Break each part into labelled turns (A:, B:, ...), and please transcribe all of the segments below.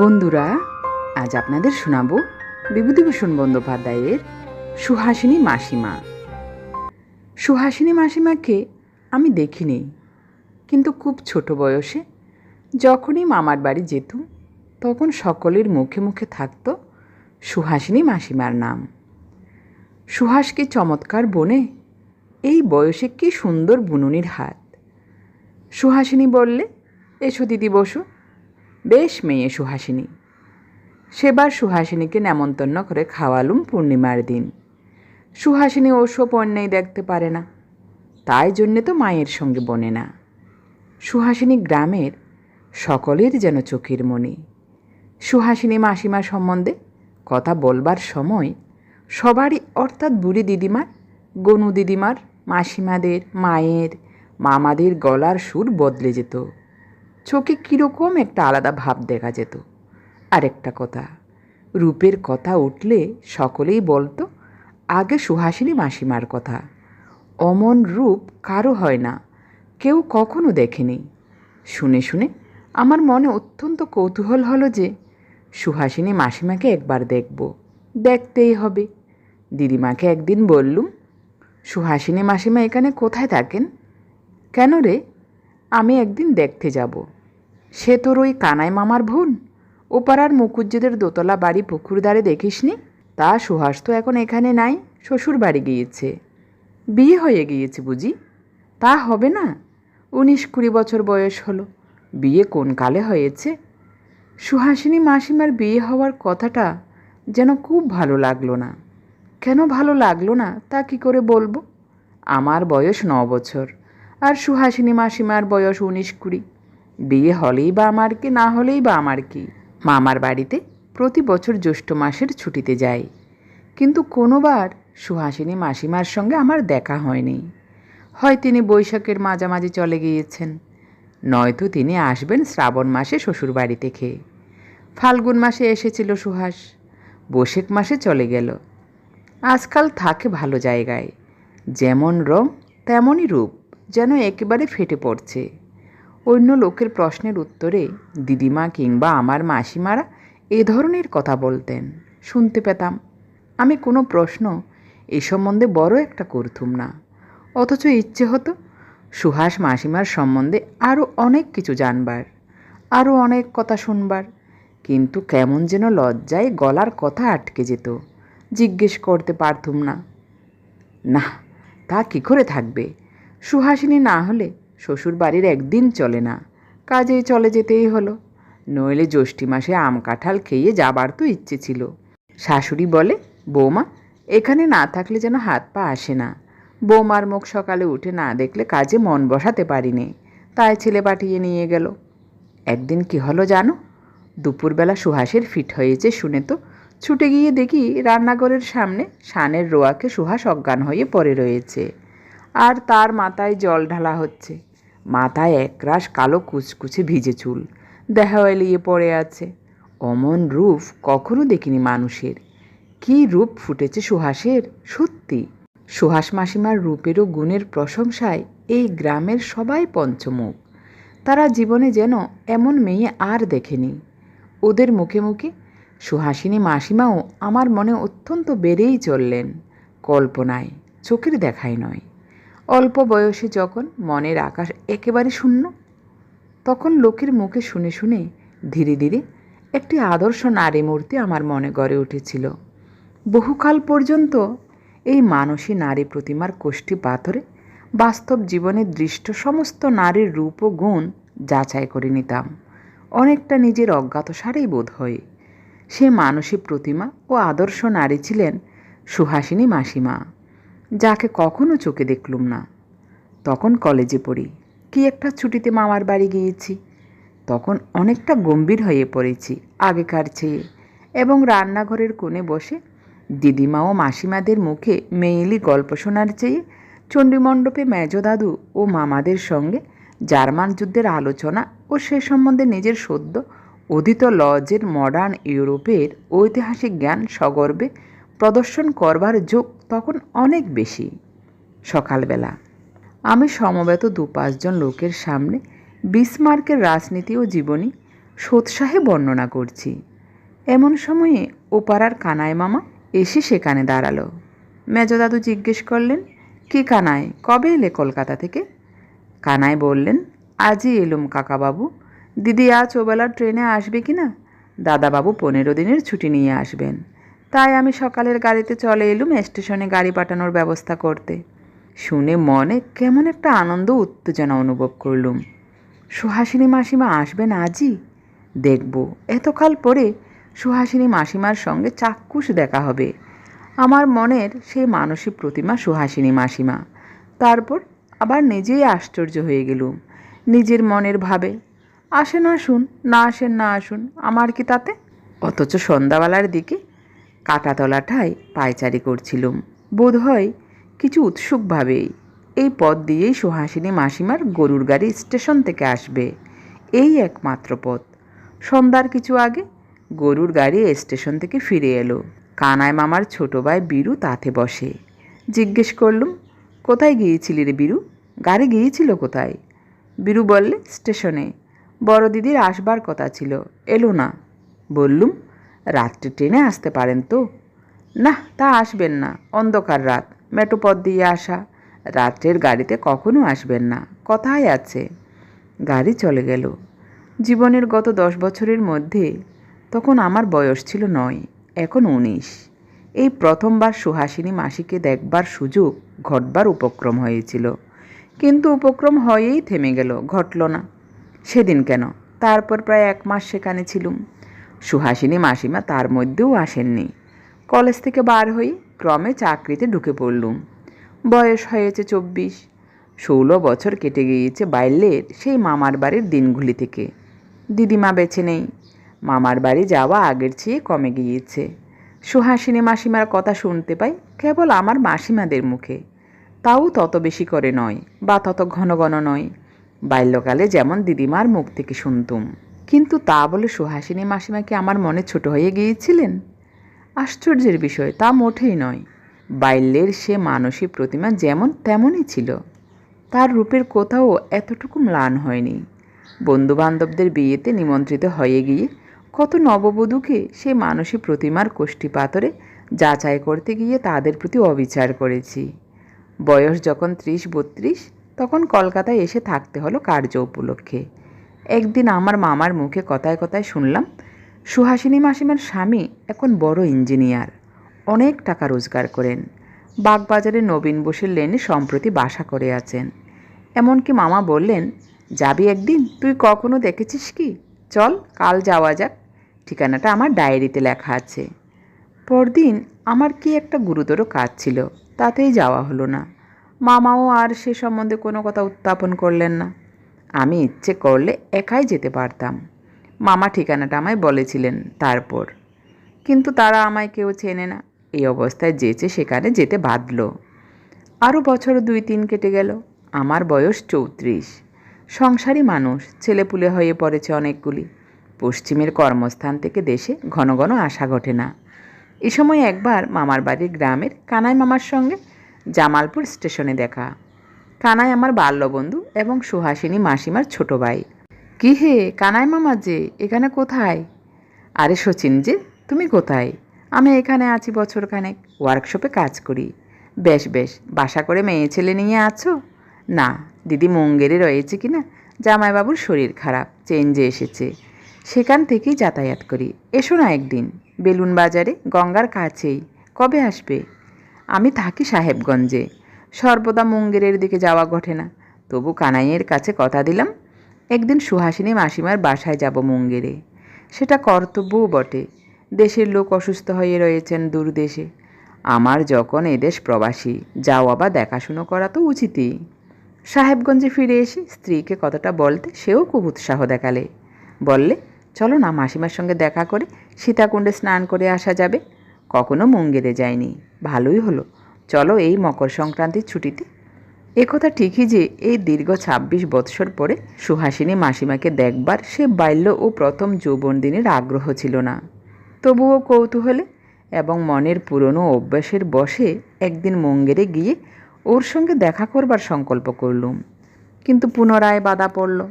A: বন্ধুরা, আজ আপনাদের শোনাবো বিভূতিভূষণ বন্দ্যোপাধ্যায়ের সুহাসিনী মাসিমা। সুহাসিনী মাসিমাকে আমি দেখিনি, কিন্তু খুব ছোট বয়সে যখনই মামার বাড়ি যেত তখন সকলের মুখে মুখে থাকত সুহাসিনী মাসিমার নাম। সুহাস কি চমৎকার বনে এই বয়সে কি সুন্দর বুননির হাত। সুহাসিনী বললে, এসো দিদি, বসো। বেশ মেয়ে সুহাসিনী। সেবার সুহাসিনীকে নেমন্তন্ন করে খাওয়ালুম পূর্ণিমার দিন। সুহাসিনী অন্যায় দেখতে পারে না। তাই জন্যে তো মায়ের সঙ্গে বনে না। সুহাসিনী গ্রামের সকলের যেন চোখের মণি সুহাসিনী মাসিমা সম্বন্ধে কথা বলবার সময় সবারই, অর্থাৎ বুড়ি দিদিমার, গনু দিদিমার, মাসিমাদের, মায়ের, মামাদের গলার সুর বদলে যেত। চোখে কীরকম একটা আলাদা ভাব দেখা যেত। আরেকটা কথা, রূপের কথা উঠলে সকলেই বলতো, আগে সুহাসিনী মাসিমার কথা। অমন রূপ কারও হয় না, কেউ কখনো দেখেনি। শুনে শুনে আমার মনে অত্যন্ত কৌতূহল হলো যে, সুহাসিনী মাসিমাকে একবার দেখব, দেখতেই হবে। দিদিমাকে একদিন বললুম, সুহাসিনী মাসিমা এখানে কোথায় থাকেন? কেন রে? আমি একদিন দেখতে যাব। সে তোর ওই কানাই মামার বোন? ও পাড়ার মুকুজ্জিদের দোতলা বাড়ি পুকুর ধারে দেখিসনি তা সুহাস তো এখন এখানে নাই শ্বশুর বাড়ি গিয়েছে। বিয়ে হয়ে গিয়েছে বুঝি? তা হবে না। উনিশ কুড়ি বছর বয়স হলো। বিয়ে কোন কালে হয়েছে? সুহাসিনী মাসিমার বিয়ে হওয়ার কথাটা যেন খুব ভালো লাগল না। কেন ভালো লাগল না তা কি করে বলব? আমার বয়স ন বছর। আর সুহাসিনী মাসিমার বয়স উনিশ কুড়ি। বিয়ে হলেই বা আমার কি, না হলেই বা আমার কি? মামার বাড়িতে প্রতি বছর জ্যৈষ্ঠ মাসের ছুটিতে যাই। কিন্তু কোনোবার সুহাসিনী মাসিমার সঙ্গে আমার দেখা হয়নি। হয় তিনি বৈশাখের মাঝামাঝি চলে গিয়েছেন, নয়তো তিনি আসবেন শ্রাবণ মাসে শ্বশুরবাড়ি থেকে ফাল্গুন মাসে এসেছিল সুহাস, বৈশাখ মাসে চলে গেল। আজকাল থাকে ভালো জায়গায়, যেমন রং তেমনই রূপ। যেন একেবারে ফেটে পড়ছে। অন্য লোকের প্রশ্নের উত্তরে দিদিমা কিংবা আমার মাসিমারা এ ধরনের কথা বলতেন। শুনতে পেতাম। আমি কোনো প্রশ্ন এ সম্বন্ধে বড় একটা করতুম না। অথচ ইচ্ছে হতো সুহাস মাসিমার সম্বন্ধে আরও অনেক কিছু জানবার আরও অনেক কথা শুনবার। কিন্তু কেমন যেন লজ্জায় গলার কথা আটকে যেত। জিজ্ঞেস করতে পারতুম না। না তা কী করে থাকবে? সুহাসিনী না হলে শ্বশুর বাড়ির একদিন চলে না। কাজেই চলে যেতেই হলো। নইলে জ্যৈষ্ঠী মাসে আম কাঁঠাল খেয়ে যাবার তো ইচ্ছে ছিল। শাশুড়ি বলে, বৌমা, এখানে না থাকলে যেন হাত পা আসে না। বৌমার মুখ সকালে উঠে না দেখলে কাজে মন বসাতে পারিনি। তাই ছেলে পাঠিয়ে নিয়ে গেল। একদিন কি হলো জানো? দুপুরবেলা সুহাসের ফিট হয়েছে শুনে তো ছুটে গিয়ে দেখি রান্নাঘরের সামনে শানের রোয়াকে সুহাস অজ্ঞান হয়ে পড়ে রয়েছে। আর তার মাথায় জল ঢালা হচ্ছে। মাথায় একরাশ কালো কুচকুচে ভিজে চুল। দেহা এলিয়ে পড়ে আছে। অমন রূপ কখনো দেখিনি মানুষের। কি রূপ ফুটেছে সুহাসের? সত্যি। সুহাস মাসিমার রূপেরও গুণের প্রশংসায় এই গ্রামের সবাই পঞ্চমুখ। তারা জীবনে যেন এমন মেয়ে আর দেখেনি। ওদের মুখে মুখে সুহাসিনী মাসিমাও আমার মনে অত্যন্ত বেড়েই চললেন। কল্পনায়, চোখের দেখায় নয়। অল্প বয়সে যখন মনের আকাশ একেবারে শূন্য, তখন লোকের মুখে শুনে শুনে ধীরে ধীরে একটি আদর্শ নারী মূর্তি আমার মনে গড়ে উঠেছিল। বহুকাল পর্যন্ত এই মানসী নারী প্রতিমার কোষ্ঠী পাথরে বাস্তব জীবনে দৃষ্ট সমস্ত নারীর রূপ ও গুণ যাচাই করে নিতাম। অনেকটা নিজের অজ্ঞাতসারেই বোধ হয়। সে মানসী প্রতিমা ও আদর্শ নারী ছিলেন সুহাসিনী মাসিমা। যাকে কখনো চোখে দেখলুম না। তখন কলেজে পড়ি। কি একটা ছুটিতে মামার বাড়ি গিয়েছি। তখন অনেকটা গম্ভীর হয়ে পড়েছি আগেকার চেয়ে এবং রান্নাঘরের কোণে বসে দিদিমা ও মাসিমাদের মুখে মেয়েলি গল্প শোনার চেয়ে চণ্ডীমণ্ডপে মেজ দাদু ও মামাদের সঙ্গে জার্মান যুদ্ধের আলোচনা ও সে সম্বন্ধে নিজের সদ্য অধীত লজের মডার্ন ইউরোপের ঐতিহাসিক জ্ঞান সগর্বে প্রদর্শন করবার যোগ তখন অনেক বেশি। সকালবেলা। আমি সমবেত দু পাঁচজন লোকের সামনে বিসমার্কের রাজনীতি ও জীবনী সোৎসাহে বর্ণনা করছি। এমন সময়ে ওপাড়ার কানায় মামা এসে সেখানে দাঁড়াল। মেজদাদু জিজ্ঞেস করলেন, কি কানায় কবে এলে কলকাতা থেকে? কানায় বললেন, আজই এলুম কাকাবাবু। দিদি আজ ওবেলার ট্রেনে আসবে কি না? দাদাবাবু পনেরো দিনের ছুটি নিয়ে আসবেন। তাই আমি সকালের গাড়িতে চলে এলুম স্টেশনে গাড়ি পাঠানোর ব্যবস্থা করতে। শুনে মনে কেমন একটা আনন্দ, উত্তেজনা অনুভব করলুম। সুহাসিনী মাসিমা আসবেন আজই? দেখব। এতকাল পরে সুহাসিনী মাসিমার সঙ্গে চাক্ষুষ দেখা হবে। আমার মনের সেই মানসিক প্রতিমা সুহাসিনী মাসিমা। তারপর আবার নিজেই আশ্চর্য হয়ে গেলুম। নিজের মনের ভাবে। আসেন আসুন, না আসেন না আসুন, আমার কি তাতে? অথচ সন্ধ্যাবেলার দিকে কাটাতলাটায় পায়চারি করছিলুম। বোধ হয় কিছু উৎসুকভাবেই। এই পথ দিয়েই সুহাসিনী মাসিমার গরুর গাড়ি স্টেশন থেকে আসবে। এই একমাত্র পথ। সন্ধ্যার কিছু আগে গরুর গাড়ি স্টেশন থেকে ফিরে এলো। কানায় মামার ছোট ভাই বীরু তাতে বসে। জিজ্ঞেস করলুম, কোথায় গিয়েছিলি রে বীরু? গাড়ি গিয়েছিল কোথায়? বীরু বললে, স্টেশনে। বড় দিদির আসবার কথা ছিল। এলো না। বললুম রাত্রে ট্রেনে আসতে পারেন তো? না, তা আসবেন না, অন্ধকার রাত মেটো পথ দিয়ে আসা। রাত্রের গাড়িতে কখনো আসবেন না, কথাই আছে। গাড়ি চলে গেল। জীবনের গত দশ বছরের মধ্যে তখন আমার বয়স ছিল নয়, এখন উনিশ। এই প্রথমবার সুহাসিনী মাসিকে দেখবার সুযোগ ঘটবার উপক্রম হয়েছিল। কিন্তু উপক্রম হয়েই থেমে গেল, ঘটল না। সেদিন কেন? তারপর প্রায় এক মাস সেখানে ছিলুম। সুহাসিনী মাসিমা তার মধ্যেও আসেননি। কলেজ থেকে বার হয়ে ক্রমে চাকরিতে ঢুকে পড়লুম। বয়স হয়েছে চব্বিশ। ষোলো বছর কেটে গিয়েছে বাইল্যের সেই মামার বাড়ির দিনগুলি থেকে। দিদিমা বেছে নেই। মামার বাড়ি যাওয়া আগের চেয়ে কমে গিয়েছে। সুহাসিনী মাসিমার কথা শুনতে পাই কেবল আমার মাসিমাদের মুখে। তাও তত বেশি করে নয় বা তত ঘন ঘন নয়। বাল্যকালে যেমন দিদিমার মুখ থেকে শুনতুম। কিন্তু তা বলে সুহাসিনী মাসিমা কি আমার মনে ছোট হয়ে গিয়েছিলেন? আশ্চর্যের বিষয়, তা মোটেই নয়। বাইল্যের সে মানসী প্রতিমা যেমন তেমনই ছিল। তার রূপের কোথাও এতটুকু ম্লান হয়নি। বন্ধুবান্ধবদের বিয়েতে নিমন্ত্রিত হয়ে গিয়ে কত নববধূকে সে মানসী প্রতিমার কোষ্ঠী পাথরে যাচাই করতে গিয়ে তাদের প্রতি অবিচার করেছি। বয়স যখন ত্রিশ বত্রিশ, তখন কলকাতায় এসে থাকতে হলো কার্য উপলক্ষে। একদিন আমার মামার মুখে কথায় কথায় শুনলাম, সুহাসিনী মাসিমার স্বামী এখন বড় ইঞ্জিনিয়ার, অনেক টাকা রোজগার করেন। বাগবাজারে নবীন বোসের লেনে সম্প্রতি বাসা করে আছেন। এমনকি মামা বললেন, যাবি একদিন? তুই কখনো দেখেছিস কি? চল, কাল যাওয়া যাক। ঠিকানাটা আমার ডায়েরিতে লেখা আছে। পরদিন আমার কি একটা গুরুতর কাজ ছিল, তাতেই যাওয়া হলো না। মামাও আর সে সম্বন্ধে কোনো কথা উত্থাপন করলেন না। আমি ইচ্ছে করলে একাই যেতে পারতাম। মামা ঠিকানাটা আমায় বলেছিলেন তারপর। কিন্তু তারা আমায় কেউ চেনে না। এই অবস্থায় যেচে সেখানে যেতে বাঁধল আরও বছর দুই তিন কেটে গেল। আমার বয়স চৌত্রিশ। সংসারী মানুষ, ছেলেপুলে হয়ে পড়েছে অনেকগুলি। পশ্চিমের কর্মস্থান থেকে দেশে ঘন ঘন আসা ঘটে না। এ সময় একবার মামার বাড়ির গ্রামের কানাই মামার সঙ্গে জামালপুর স্টেশনে দেখা। কানাই আমার বাল্যবন্ধু এবং সুহাসিনী মাসিমার ছোট ভাই। কি হে কানাই মামা যে, এখানে কোথায়? আরে সচিন যে, তুমি কোথায়? আমি এখানে আছি বছরখানেক ওয়ার্কশপে কাজ করি। বেশ বেশ, বাসা করে মেয়ে ছেলে নিয়ে আছো? না, দিদি মঙ্গেরে রয়েছে কি না জামাইবাবুর শরীর খারাপ চেঞ্জে এসেছে। সেখান থেকেই যাতায়াত করি। এসো না একদিন, বেলুন বাজারে, গঙ্গার কাছেই। কবে আসবে? আমি থাকি সাহেবগঞ্জে। সর্বদা মুঙ্গেরের দিকে যাওয়া ঘটে না। তবু কানাইয়ের কাছে কথা দিলাম, একদিন সুহাসিনী মাসিমার বাসায় যাব মুঙ্গেরে। সেটা কর্তব্যও বটে। দেশের লোক অসুস্থ হয়ে রয়েছেন দূর দেশে। আমার যখন এদেশ প্রবাসী যাওয়া বা দেখাশুনো করা তো উচিতই। সাহেবগঞ্জে ফিরে এসে স্ত্রীকে কথাটা বলতে সেও খুব উৎসাহ দেখালে। বললে, চলো না মাসিমার সঙ্গে দেখা করে সীতাকুণ্ডে স্নান করে আসা যাবে। কখনো মঙ্গেরে যায়নি ভালোই হলো। চলো এই মকর সংক্রান্তির ছুটিতে। একথা ঠিকই যে এই দীর্ঘ ছাব্বিশ বৎসর পরে সুহাসিনী মাসিমাকে দেখবার সে বাল্য ও প্রথম যৌবন দিনের আগ্রহ ছিল না। তবুও কৌতূহলে এবং মনের পুরনো অভ্যাসের বসে একদিন মঙ্গেরে গিয়ে ওর সঙ্গে দেখা করবার সংকল্প করলুম। কিন্তু পুনরায় বাধা পড়ল।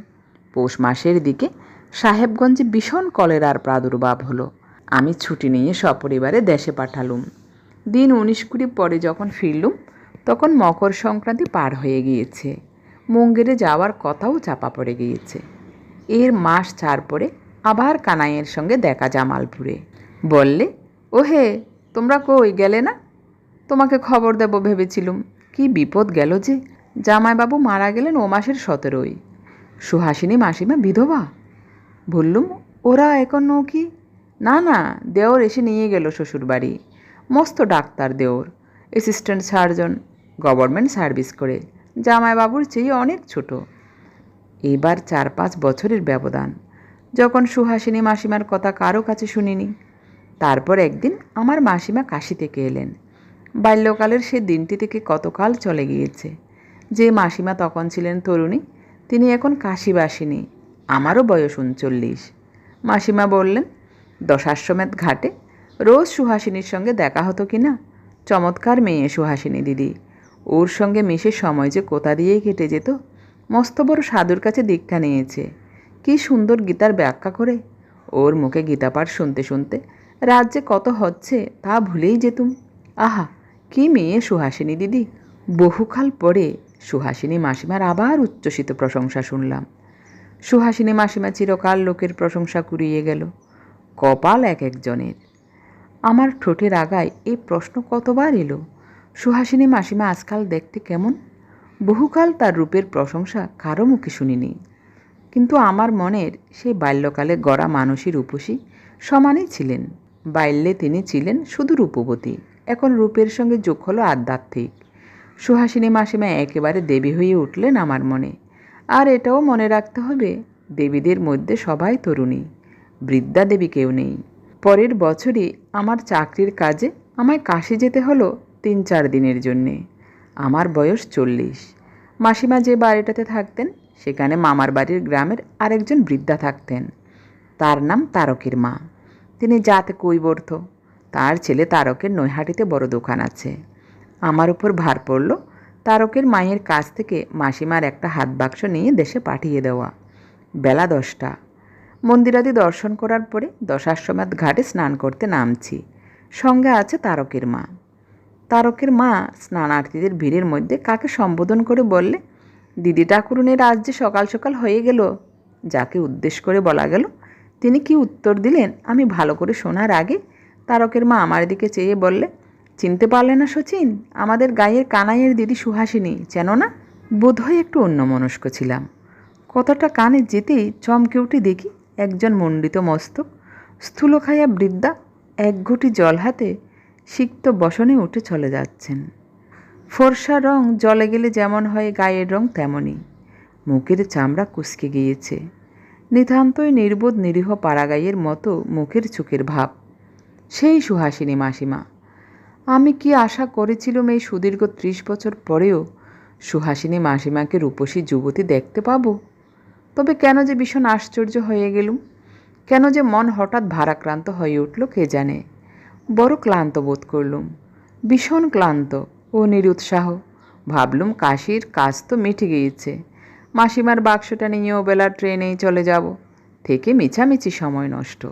A: পৌষ মাসের দিকে সাহেবগঞ্জে ভীষণ কলেরার প্রাদুর্ভাব হলো। আমি ছুটি নিয়ে সপরিবারে দেশে পাঠালুম। দিন উনিশ কুড়ি পরে যখন ফিরলুম, তখন মকর সংক্রান্তি পার হয়ে গিয়েছে। মুঙ্গেরে যাওয়ার কথাও চাপা পড়ে গিয়েছে। এর মাস চার পরে আবার কানাইয়ের সঙ্গে দেখা জামালপুরে। বললে ও হে তোমরা কই গেলে না? তোমাকে খবর দেব ভেবেছিলুম। কি বিপদ গেল যে? জামাইবাবু মারা গেলেন ও মাসের সতেরোই। সুহাসিনী মাসিমা বিধবা? বললুম, ওরা এখনও কি? না না, দেওর এসে নিয়ে গেল শ্বশুরবাড়ি। ডাক্তার দেওর অ্যাসিস্ট্যান্ট সার্জন গভর্নমেন্ট সার্ভিস করে। জামাইবাবুর চেয়ে অনেক ছোট। এবার চার পাঁচ বছরের ব্যবধান। যখন সুহাসিনী মাসিমার কথা কারও কাছে শুনিনি, তারপর একদিন আমার মাসিমা কাশি থেকে এলেন। বাল্যকালের সে দিনটি থেকে কতকাল চলে গিয়েছে। যে মাসিমা তখন ছিলেন তরুণী, তিনি এখন কাশিবাসিনী, আমারও বয়স উনচল্লিশ। মাসিমা বললেন, দশাশ্বমেধ ঘাটে রোজ সুহাসিনীর সঙ্গে দেখা হতো কি না? চমৎকার মেয়ে সুহাসিনী দিদি। ওর সঙ্গে মিশে সময় যে কোথা দিয়েই কেটে যেত, মস্ত বড় সাধুর কাছে দীক্ষা নিয়েছে। কি সুন্দর গীতার ব্যাখ্যা করে। ওর মুখে গীতাপাঠ শুনতে শুনতে রাজ্যে কত হচ্ছে তা ভুলেই যেতুম। আহা, কি মেয়ে সুহাসিনী দিদি। বহুকাল পরে সুহাসিনী মাসিমার আবার উচ্ছ্বসিত প্রশংসা শুনলাম। সুহাসিনী মাসিমা চিরকাল লোকের প্রশংসা কুড়িয়ে গেল। কপাল এক একজনের। আমার ঠোঁটের আগায় এই প্রশ্ন কতবার এলো? সুহাসিনী মাসিমা আজকাল দেখতে কেমন? বহুকাল তার রূপের প্রশংসা কারও মুখে শুনিনি। কিন্তু আমার মনের সেই বাল্যকালে গড়া মানসী রূপসী সমানই ছিলেন। বাল্যে তিনি ছিলেন শুধু রূপবতী, এখন রূপের সঙ্গে যোগ হলো আধ্যাত্মিক। সুহাসিনী মাসিমা একেবারে দেবী হয়ে উঠলেন আমার মনে। আর এটাও মনে রাখতে হবে, দেবীদের মধ্যে সবাই তরুণী, বৃদ্ধা দেবী কেউ নেই। পরের বছরই আমার চাকরির কাজে আমায় কাশি যেতে হলো তিন চার দিনের জন্যে। আমার বয়স চল্লিশ। মাসিমা যে বাড়িটাতে থাকতেন, সেখানে মামার বাড়ির গ্রামের আরেকজন বৃদ্ধা থাকতেন। তার নাম তারকের মা। তিনি জাতে কৈবর্ত। তার ছেলে তারকের নৈহাটিতে বড় দোকান আছে। আমার উপর ভার পড়ল তারকের মায়ের কাছ থেকে মাসিমার একটা হাত বাক্স নিয়ে দেশে পাঠিয়ে দেওয়া। বেলা দশটা। মন্দিরাদি দর্শন করার পরে দশাশ্বমেধ ঘাটে স্নান করতে নামছি। সঙ্গে আছে তারকের মা। তারকের মা স্নানার্থীদের ভিড়ের মধ্যে কাকে সম্বোধন করে বললে, দিদি ঠাকুরুনের আজ যে সকাল সকাল হয়ে গেল, যাকে উদ্দেশ্য করে বলা গেল, তিনি কি উত্তর দিলেন? আমি ভালো করে শোনার আগে তারকের মা আমার দিকে চেয়ে বললে, চিনতে পারলে না সচিন আমাদের গায়ের কানাইয়ের দিদি সুহাসিনী, চেন না? বোধহয় একটু অন্যমনস্ক ছিলাম। কতটা কানে যেতেই চমকে উঠে দেখি একজন মণ্ডিত মস্তক স্থূলখায়া বৃদ্ধা এক ঘটি জল হাতে সিক্ত বসনে উঠে চলে যাচ্ছেন। ফর্সা রং জলে গেলে যেমন হয়, গায়ের রং তেমনই। মুখের চামড়া কুচকে গিয়েছে। নিতান্তই নির্বোধ নিরীহ পাড়াগাইয়ের মতো মুখের চোখের ভাব। সেই সুহাসিনী মাসিমা, আমি কি আশা করেছিলাম এই সুদীর্ঘ ত্রিশ বছর পরেও সুহাসিনী মাসিমাকে রূপসী যুবতী দেখতে পাবো? তবে কেন যে ভীষণ আশ্চর্য হয়ে গেলুম? কেন যে মন হঠাৎ ভারাক্রান্ত হয়ে উঠল কে জানে? বড় ক্লান্ত বোধ করলুম। ভীষণ ক্লান্ত ও নিরুৎসাহ। ভাবলুম কাশির কাজ তো মিঠে গিয়েছে। মাসিমার বাক্সটা নিয়েও বেলা ট্রেনেই চলে যাব। থেকে মিছামিছি সময় নষ্ট।